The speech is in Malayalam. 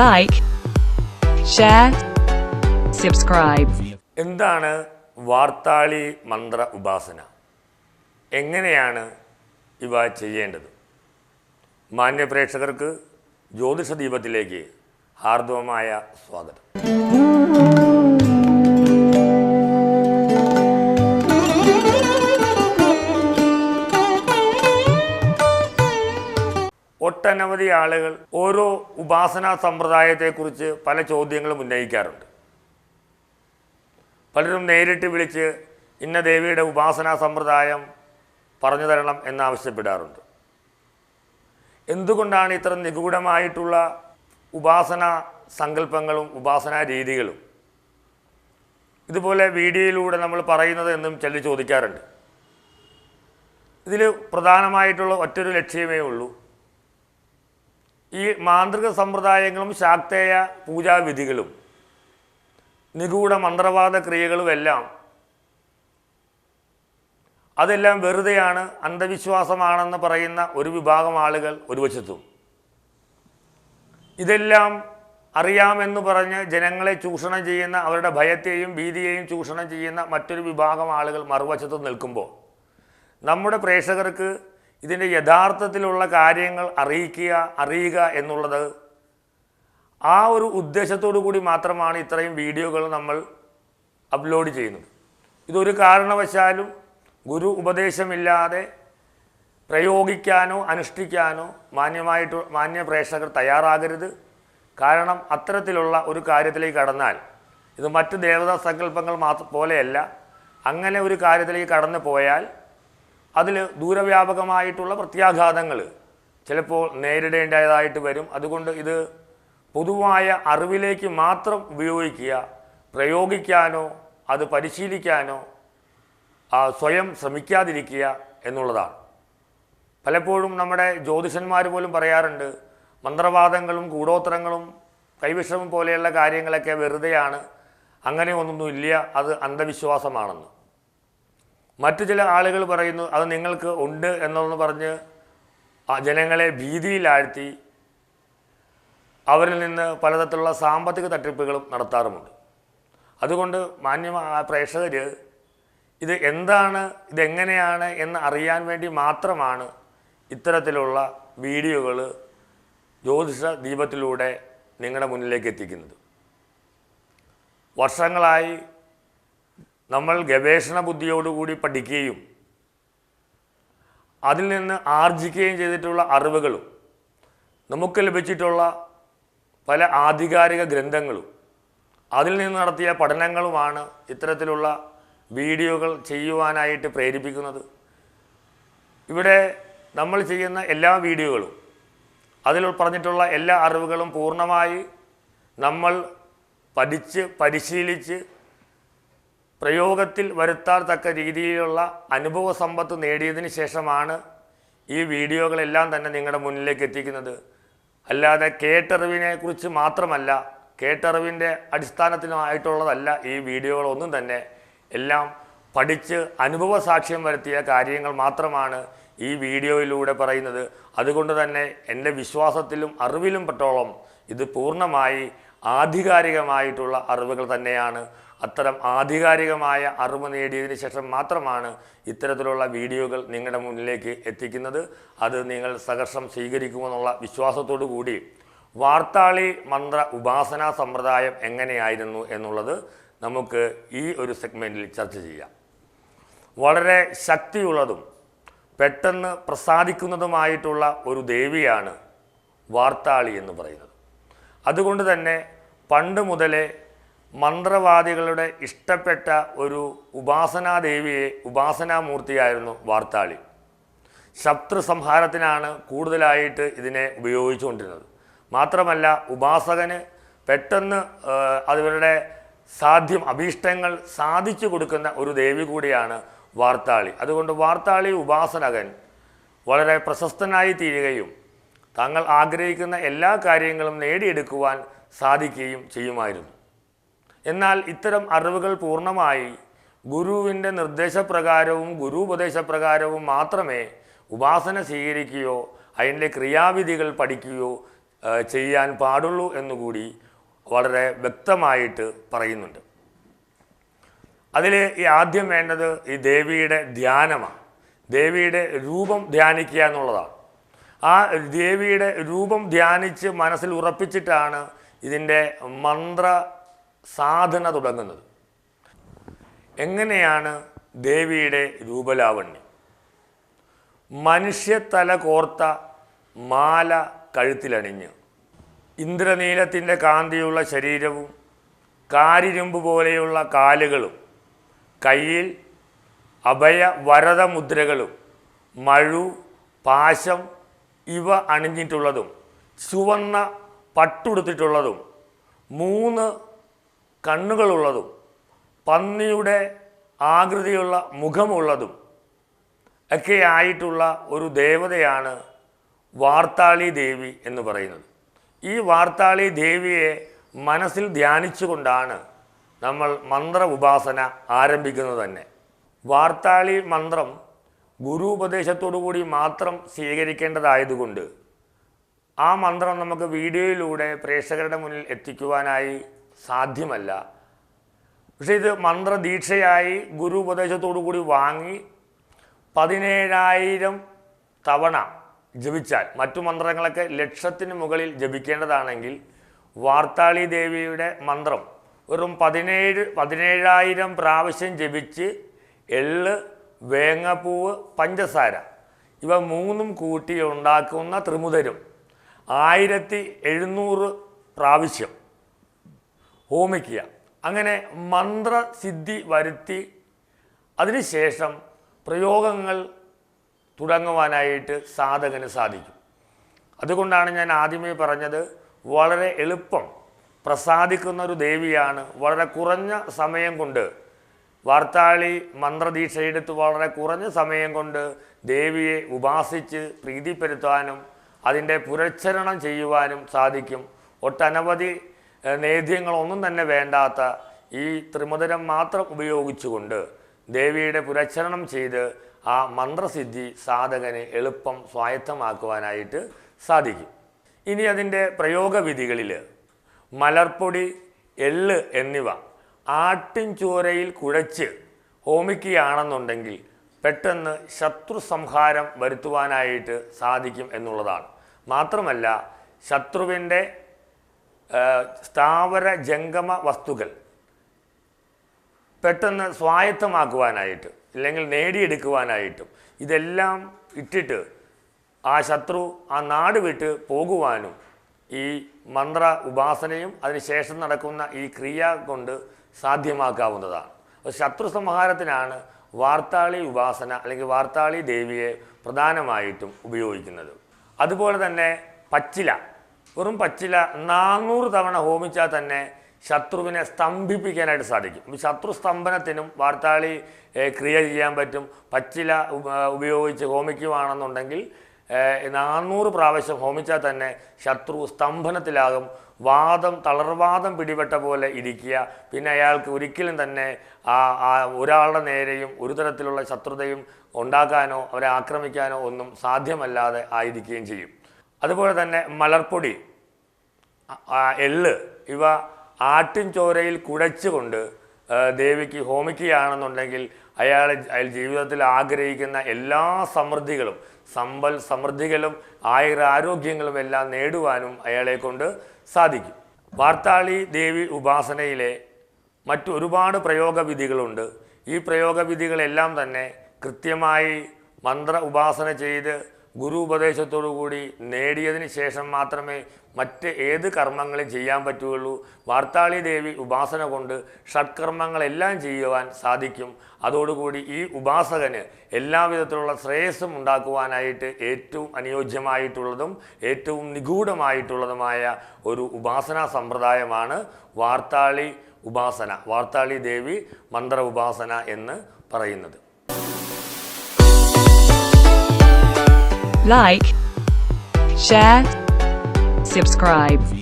like, ഷെയർ സബ്സ്ക്രൈബ് എന്താണ് വാർത്താളി മന്ത്ര ഉപാസന? എങ്ങനെയാണ് ഇവ ചെയ്യേണ്ടത്? മാന്യപ്രേക്ഷകർക്ക് ജ്യോതിഷ ദീപത്തിലേക്ക് ഹാർദവമായ സ്വാഗതം. ഒട്ടനവധി ആളുകൾ ഓരോ ഉപാസനാ സമ്പ്രദായത്തെക്കുറിച്ച് പല ചോദ്യങ്ങളും ഉന്നയിക്കാറുണ്ട്. പലരും നേരിട്ട് വിളിച്ച് ഇന്ന ദേവിയുടെ ഉപാസനാ സമ്പ്രദായം പറഞ്ഞു തരണം എന്നാവശ്യപ്പെടാറുണ്ട്. എന്തുകൊണ്ടാണ് ഇത്ര നിഗൂഢമായിട്ടുള്ള ഉപാസന സങ്കല്പങ്ങളും ഉപാസനാ രീതികളും? ഇതുപോലെ വീഡിയോയിലൂടെ നമ്മൾ പറയുന്നത് എന്നും ചിലർ ചോദിക്കാറുണ്ട്. ഇതിൽ പ്രധാനമായിട്ടുള്ള ഒറ്റൊരു ലക്ഷ്യമേ ഉള്ളൂ. ഈ മാന്ത്രിക സമ്പ്രദായങ്ങളും ശാക്തേയ പൂജാവിധികളും നിഗൂഢ മന്ത്രവാദ ക്രിയകളുമെല്ലാം അതെല്ലാം വെറുതെയാണ് അന്ധവിശ്വാസമാണെന്ന് പറയുന്ന ഒരു വിഭാഗം ആളുകൾ ഒരു വശത്തും. ഇതെല്ലാം അറിയാമെന്ന് പറഞ്ഞ് ജനങ്ങളെ ചൂഷണം ചെയ്യുന്ന അവരുടെ ഭയത്തെയും ഭീതിയെയും ചൂഷണം ചെയ്യുന്ന മറ്റൊരു വിഭാഗം ആളുകൾ മറുവശത്ത് നിൽക്കുമ്പോൾ നമ്മുടെ പ്രേക്ഷകർക്ക് ഇതിന്റെ യഥാർത്ഥത്തിലുള്ള കാര്യങ്ങൾ അറിയിക്കുക അറിയുക എന്നുള്ളത് ആ ഒരു ഉദ്ദേശത്തോടു കൂടി മാത്രമാണ് ഇത്രയും വീഡിയോകൾ നമ്മൾ അപ്ലോഡ് ചെയ്യുന്നത്. ഇതൊരു കാരണവശാലും ഗുരു ഉപദേശമില്ലാതെ പ്രയോഗിക്കാനോ അനുഷ്ഠിക്കാനോ മാന്യമായിട്ട് മാന്യ പ്രേക്ഷകർ തയ്യാറാകരുത്. കാരണം അത്തരത്തിലുള്ള ഒരു കാര്യത്തിലേക്ക് കടന്നാൽ ഇത് മറ്റ് ദേവതാ സങ്കല്പങ്ങൾ മാത്രം പോലെയല്ല. അങ്ങനെ ഒരു കാര്യത്തിലേക്ക് കടന്നു പോയാൽ അതിൽ ദൂരവ്യാപകമായിട്ടുള്ള പ്രത്യാഘാതങ്ങൾ ചിലപ്പോൾ നേരിടേണ്ടതായിട്ട് വരും. അതുകൊണ്ട് ഇത് പൊതുവായ അറിവിലേക്ക് മാത്രം ഉപയോഗിക്കുക പ്രയോഗിക്കാനോ അത് പരിശീലിക്കാനോ സ്വയം ശ്രമിക്കാതിരിക്കുക എന്നുള്ളതാണ്. പലപ്പോഴും നമ്മുടെ ജ്യോതിഷന്മാർ പോലും പറയാറുണ്ട് മന്ത്രവാദങ്ങളും കൂടോത്രങ്ങളും കൈവിഷമം പോലെയുള്ള കാര്യങ്ങളൊക്കെ വെറുതെയാണ് അങ്ങനെ ഒന്നൊന്നുമില്ല അത് അന്ധവിശ്വാസമാണെന്ന്. മറ്റു ചില ആളുകൾ പറയുന്നു അത് നിങ്ങൾക്ക് ഉണ്ട് എന്നൊന്ന് പറഞ്ഞ് ജനങ്ങളെ ഭീതിയിലാഴ്ത്തി അവരിൽ നിന്ന് പലതരത്തിലുള്ള സാമ്പത്തിക തട്ടിപ്പുകളും നടത്താറുമുണ്ട്. അതുകൊണ്ട് മാന്യ പ്രേക്ഷകർ ഇത് എന്താണ് ഇതെങ്ങനെയാണ് എന്ന് അറിയാൻ വേണ്ടി മാത്രമാണ് ഇത്തരത്തിലുള്ള വീഡിയോകൾ ജ്യോതിഷ ദീപത്തിലൂടെ നിങ്ങളുടെ മുന്നിലേക്ക് എത്തിക്കുന്നത്. വർഷങ്ങളായി നമ്മൾ ഗവേഷണ ബുദ്ധിയോടുകൂടി പഠിക്കുകയും അതിൽ നിന്ന് ആർജിക്കുകയും ചെയ്തിട്ടുള്ള അറിവുകളും നമുക്ക് ലഭിച്ചിട്ടുള്ള പല ആധികാരിക ഗ്രന്ഥങ്ങളും അതിൽ നിന്ന് നടത്തിയ പഠനങ്ങളുമാണ് ഇത്തരത്തിലുള്ള വീഡിയോകൾ ചെയ്യുവാനായിട്ട് പ്രേരിപ്പിക്കുന്നത്. ഇവിടെ നമ്മൾ ചെയ്യുന്ന എല്ലാ വീഡിയോകളും അതിൽ പറഞ്ഞിട്ടുള്ള എല്ലാ അറിവുകളും പൂർണമായി നമ്മൾ പഠിച്ച് പരിശീലിച്ച് പ്രയോഗത്തിൽ വരുത്താൻ തക്ക രീതിയിലുള്ള അനുഭവ സമ്പത്ത് നേടിയതിന് ശേഷമാണ് ഈ വീഡിയോകളെല്ലാം തന്നെ നിങ്ങളുടെ മുന്നിലേക്ക് എത്തിക്കുന്നത്. അല്ലാതെ കേട്ടറിവിനെ കുറിച്ച് മാത്രമല്ല കേട്ടറിവിന്റെ അടിസ്ഥാനത്തിനായിട്ടുള്ളതല്ല ഈ വീഡിയോകളൊന്നും തന്നെ. എല്ലാം പഠിച്ച് അനുഭവ സാക്ഷ്യം വരുത്തിയ കാര്യങ്ങൾ മാത്രമാണ് ഈ വീഡിയോയിലൂടെ പറയുന്നത്. അതുകൊണ്ട് തന്നെ എന്റെ വിശ്വാസത്തിലും അറിവിലും പെട്ടോളം ഇത് പൂർണമായി ആധികാരികമായിട്ടുള്ള അറിവുകൾ തന്നെയാണ്. അത്തരം ആധികാരികമായ അറിവ് നേടിയതിന് ശേഷം മാത്രമാണ് ഇത്തരത്തിലുള്ള വീഡിയോകൾ നിങ്ങളുടെ മുന്നിലേക്ക് എത്തിക്കുന്നത്. അത് നിങ്ങൾ സഹർഷം സ്വീകരിക്കുമെന്നുള്ള വിശ്വാസത്തോടു കൂടി വാർത്താളി മന്ത്ര ഉപാസനാ സമ്പ്രദായം എങ്ങനെയായിരുന്നു എന്നുള്ളത് നമുക്ക് ഈ ഒരു സെഗ്മെന്റിൽ ചർച്ച ചെയ്യാം. വളരെ ശക്തിയുള്ളതും പെട്ടെന്ന് പ്രസാദിക്കുന്നതുമായിട്ടുള്ള ഒരു ദേവിയാണ് വാർത്താളി എന്ന് പറയുന്നത്. അതുകൊണ്ട് തന്നെ പണ്ട് മുതലേ മന്ത്രവാദികളുടെ ഇഷ്ടപ്പെട്ട ഒരു ഉപാസനാദേവിയെ ഉപാസനാമൂർത്തിയായിരുന്നു വാർത്താളി. ശത്രു സംഹാരത്തിനാണ് കൂടുതലായിട്ട് ഇതിനെ ഉപയോഗിച്ചുകൊണ്ടിരുന്നത്. മാത്രമല്ല ഉപാസകന് പെട്ടെന്ന് അവരുടെ സാധ്യം അഭീഷ്ടങ്ങൾ സാധിച്ചു കൊടുക്കുന്ന ഒരു ദേവി കൂടിയാണ് വാർത്താളി. അതുകൊണ്ട് വാർത്താളി ഉപാസനകൻ വളരെ പ്രശസ്തനായി തീരുകയും താങ്കൾ ആഗ്രഹിക്കുന്ന എല്ലാ കാര്യങ്ങളും നേടിയെടുക്കുവാൻ സാധിക്കുകയും ചെയ്യുമായിരുന്നു. എന്നാൽ ഇത്തരം അറിവുകൾ പൂർണമായി ഗുരുവിന്റെ നിർദ്ദേശപ്രകാരവും ഗുരു ഉപദേശപ്രകാരവും മാത്രമേ ഉപാസന സ്വീകരിക്കുകയോ അതിന്റെ ക്രിയാവിധികൾ പഠിക്കുകയോ ചെയ്യാൻ പാടുള്ളൂ എന്നുകൂടി വളരെ വ്യക്തമായിട്ട് പറയുന്നുണ്ട്. അതിൽ ഈ ആദ്യം വേണ്ടത് ഈ ദേവിയുടെ ധ്യാനമാണ്. ദേവിയുടെ രൂപം ധ്യാനിക്കുക എന്നുള്ളതാണ്. ആ ദേവിയുടെ രൂപം ധ്യാനിച്ച് മനസ്സിൽ ഉറപ്പിച്ചിട്ടാണ് ഇതിന്റെ മന്ത്ര സാധന തുടങ്ങുന്നത്. എങ്ങനെയാണ് ദേവിയുടെ രൂപലാവണ്യം? മനുഷ്യത്തല കോർത്ത മാല കഴുത്തിലണിഞ്ഞ് ഇന്ദ്രനീലത്തിന്റെ കാന്തിയുള്ള ശരീരവും കാരിരുമ്പ് പോലെയുള്ള കാലുകളും കയ്യിൽ അഭയ വരതമുദ്രകളും മഴു പാശം ഇവ അണിഞ്ഞിട്ടുള്ളതും ചുവന്ന പട്ടുടുത്തിട്ടുള്ളതും മൂന്ന് കണ്ണുകളുള്ളതും പന്നിയുടെ ആകൃതിയുള്ള മുഖമുള്ളതും ഒക്കെ ആയിട്ടുള്ള ഒരു ദേവതയാണ് വാർത്താളി ദേവി എന്ന് പറയുന്നത്. ഈ വാർത്താളി ദേവിയെ മനസ്സിൽ ധ്യാനിച്ചുകൊണ്ടാണ് നമ്മൾ മന്ത്ര ഉപാസന ആരംഭിക്കുന്നത് തന്നെ. വാർത്താളി മന്ത്രം ഗുരു ഉപദേശത്തോടു കൂടി മാത്രം സ്വീകരിക്കേണ്ടതായതുകൊണ്ട് ആ മന്ത്രം നമുക്ക് വീഡിയോയിലൂടെ പ്രേക്ഷകരുടെ മുന്നിൽ എത്തിക്കുവാനായി സാധ്യമല്ല. പക്ഷേ ഇത് മന്ത്രദീക്ഷയായി ഗുരു ഉപദേശത്തോടു കൂടി വാങ്ങി പതിനേഴായിരം തവണ ജപിച്ചാൽ മറ്റു മന്ത്രങ്ങളൊക്കെ ലക്ഷത്തിന് മുകളിൽ ജപിക്കേണ്ടതാണെങ്കിൽ വാർത്താളി ദേവിയുടെ മന്ത്രം വെറും പതിനേഴ് പതിനേഴായിരം പ്രാവശ്യം ജപിച്ച് എള്ള് വേങ്ങപ്പൂവ് പഞ്ചസാര ഇവ മൂന്നും കൂട്ടി ഉണ്ടാക്കുന്ന ത്രിമുതരും ആയിരത്തി എഴുന്നൂറ് പ്രാവശ്യം ഹോമിക്കുക. അങ്ങനെ മന്ത്രസിദ്ധി വരുത്തി അതിനുശേഷം പ്രയോഗങ്ങൾ തുടങ്ങുവാനായിട്ട് സാധകന് സാധിക്കും. അതുകൊണ്ടാണ് ഞാൻ ആദ്യമേ പറഞ്ഞത് വളരെ എളുപ്പം പ്രസാദിക്കുന്ന ഒരു ദേവിയാണ് വളരെ കുറഞ്ഞ സമയം കൊണ്ട്. വാർത്താളി മന്ത്രദീക്ഷയെടുത്ത് വളരെ കുറഞ്ഞ സമയം കൊണ്ട് ദേവിയെ ഉപാസിച്ച് പ്രീതിപ്പെടുത്താനും അതിന്റെ പുരച്ഛരണം ചെയ്യുവാനും സാധിക്കും. ഒട്ടനവധി നേദ്യങ്ങളൊന്നും തന്നെ വേണ്ടാത്ത ഈ ത്രിമുദരം മാത്രം ഉപയോഗിച്ചുകൊണ്ട് ദേവിയുടെ പുരച്ചരണം ചെയ്ത് ആ മന്ത്രസിദ്ധി സാധകന് എളുപ്പം സ്വായത്തമാക്കുവാനായിട്ട് സാധിക്കും. ഇനി അതിന്റെ പ്രയോഗവിധികളിൽ മലർപ്പൊടി എള്ള് എന്നിവ ആട്ടിൻചോരയിൽ കുഴച്ച് ഹോമിക്കുകയാണെന്നുണ്ടെങ്കിൽ പെട്ടെന്ന് ശത്രു സംഹാരം വരുത്തുവാനായിട്ട് സാധിക്കും എന്നുള്ളതാണ്. മാത്രമല്ല ശത്രുവിന്റെ സ്ഥാവര ജംഗമ വസ്തുക്കൾ പെട്ടെന്ന് സ്വായത്തമാക്കുവാനായിട്ട് ഇല്ലെങ്കിൽ നേടിയെടുക്കുവാനായിട്ടും ഇതെല്ലാം ഇട്ടിട്ട് ആ ശത്രു ആ നാട് വിട്ട് പോകുവാനും ഈ മന്ത്ര ഉപാസനയും അതിനുശേഷം നടക്കുന്ന ഈ ക്രിയ കൊണ്ട് സാധ്യമാക്കാവുന്നതാണ്. ശത്രു സംഹാരത്തിനാണ് വാർത്താളി ഉപാസന അല്ലെങ്കിൽ വാർത്താളി ദേവിയെ പ്രധാനമായിട്ടും ഉപയോഗിക്കുന്നത്. അതുപോലെ തന്നെ പച്ചില. വെറും പച്ചില നാനൂറ് തവണ ഹോമിച്ചാൽ തന്നെ ശത്രുവിനെ സ്തംഭിപ്പിക്കാനായിട്ട് സാധിക്കും. ശത്രു സ്തംഭനത്തിനും വാർത്താളി ക്രിയ ചെയ്യാൻ പറ്റും. പച്ചില ഉപ- ഉപയോഗിച്ച് ഹോമിക്കുവാണെന്നുണ്ടെങ്കിൽ നാനൂറ് പ്രാവശ്യം ഹോമിച്ചാൽ തന്നെ ശത്രു സ്തംഭനത്തിലാകും. വാദം തളർവാദം പിടിപെട്ട പോലെ ഇരിക്കുക. പിന്നെ അയാൾക്ക് ഒരിക്കലും തന്നെ ആ ഒരാളുടെ നേരെയും ഒരു തരത്തിലുള്ള ശത്രുതയും ഉണ്ടാക്കാനോ അവരെ ആക്രമിക്കാനോ ഒന്നും സാധ്യമല്ലാതെ ആയിരിക്കുകയും ചെയ്യും. അതുപോലെ തന്നെ മലർപ്പൊടി. എള്ള്. ഇവ ആട്ടിൻ ചോരയിൽ കുഴച്ചുകൊണ്ട് ദേവിക്ക് ഹോമിക്കുകയാണെന്നുണ്ടെങ്കിൽ അയാൾ അയാൾ ജീവിതത്തിൽ ആഗ്രഹിക്കുന്ന എല്ലാ സമൃദ്ധികളും സമ്പൽ സമൃദ്ധികളും ആയുരാരോഗ്യങ്ങളും എല്ലാം നേടുവാനും അയാളെ കൊണ്ട് സാധിക്കും. വാർത്താളി ദേവി ഉപാസനയിലെ മറ്റൊരുപാട് പ്രയോഗവിധികളുണ്ട്. ഈ പ്രയോഗവിധികളെല്ലാം തന്നെ കൃത്യമായി മന്ത്ര ഉപാസന ചെയ്ത് ഗുരു ഉപദേശത്തോടു കൂടി നേടിയതിന് ശേഷം മാത്രമേ മറ്റ് ഏത് കർമ്മങ്ങളും ചെയ്യാൻ പറ്റുകയുള്ളൂ. വാർത്താളി ദേവി ഉപാസന കൊണ്ട് ഷഡ്കർമ്മങ്ങളെല്ലാം ചെയ്യുവാൻ സാധിക്കും. അതോടുകൂടി ഈ ഉപാസകന് എല്ലാവിധത്തിലുള്ള ശ്രേയസ്സും ഉണ്ടാക്കുവാനായിട്ട് ഏറ്റവും അനുയോജ്യമായിട്ടുള്ളതും ഏറ്റവും നിഗൂഢമായിട്ടുള്ളതുമായ ഒരു ഉപാസനാ സമ്പ്രദായമാണ് വാർത്താളി ഉപാസന വാർത്താളി ദേവി മന്ത്ര ഉപാസന എന്ന് പറയുന്നത്. Like share, subscribe.